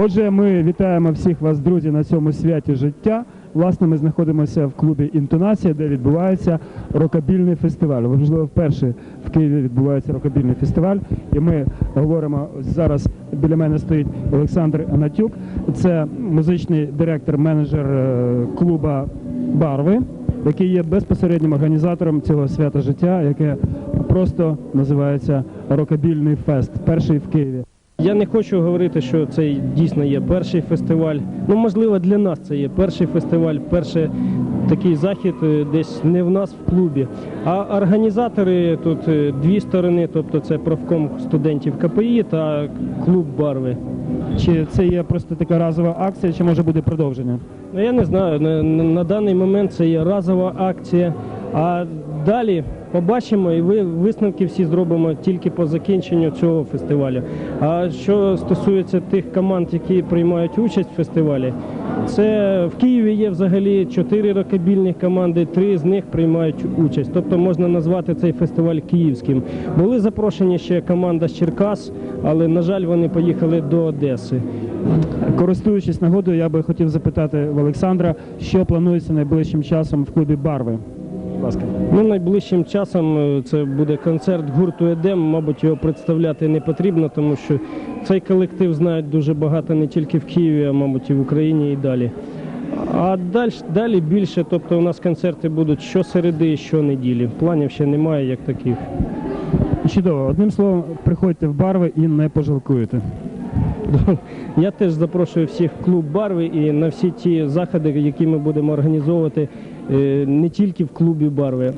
Отже, ми вітаємо всіх вас, друзі, на цьому святі життя. Власне, ми знаходимося в клубі Інтонація, де відбувається рокабільний фестиваль. Можливо, вперше в Києві відбувається рокабільний фестиваль. І ми говоримо зараз. Біля мене стоїть Олександр Анатюк. Це музичний директор, менеджер е, клуба Барви, який є безпосереднім організатором цього свята життя, яке просто називається Рокабільний фест. Перший в Києві. Я не хочу говорити, що це дійсно є перший фестиваль. Ну, можливо, для нас це є перший фестиваль, перший такий захід е, десь не в нас в клубі. А організатори тут е, дві сторони, тобто це профком студентів КПІ та клуб Барви. Чи це є просто така разова акція, чи може буде продовження? Ну, я не знаю, на, на, на даний момент це є разова акція. А далі побачимо і ви висновки всі зробимо тільки по закінченню цього фестивалю. А що стосується тих команд, які приймають участь в фестивалі, це в Києві є взагалі чотири рокабільних команди, три з них приймають участь. Тобто можна назвати цей фестиваль київським. Були запрошені ще команда з Черкас, але на жаль, вони поїхали до Одеси. Користуючись нагодою, я би хотів запитати в Олександра, що планується найближчим часом в клубі Барви. Будь ласка. Ну, найближчим часом е, це буде концерт гурту Едем. Мабуть, його представляти не потрібно, тому що цей колектив знають дуже багато не тільки в Києві, а мабуть і в Україні і далі. А далі, далі більше, тобто у нас концерти будуть щосереди і щонеділі. Планів ще немає як таких. Чудово. Одним словом, приходьте в барви і не пожалкуєте. Я теж запрошую всіх в клуб Барви і на всі ті заходи, які ми будемо організовувати не тільки в клубі Барви.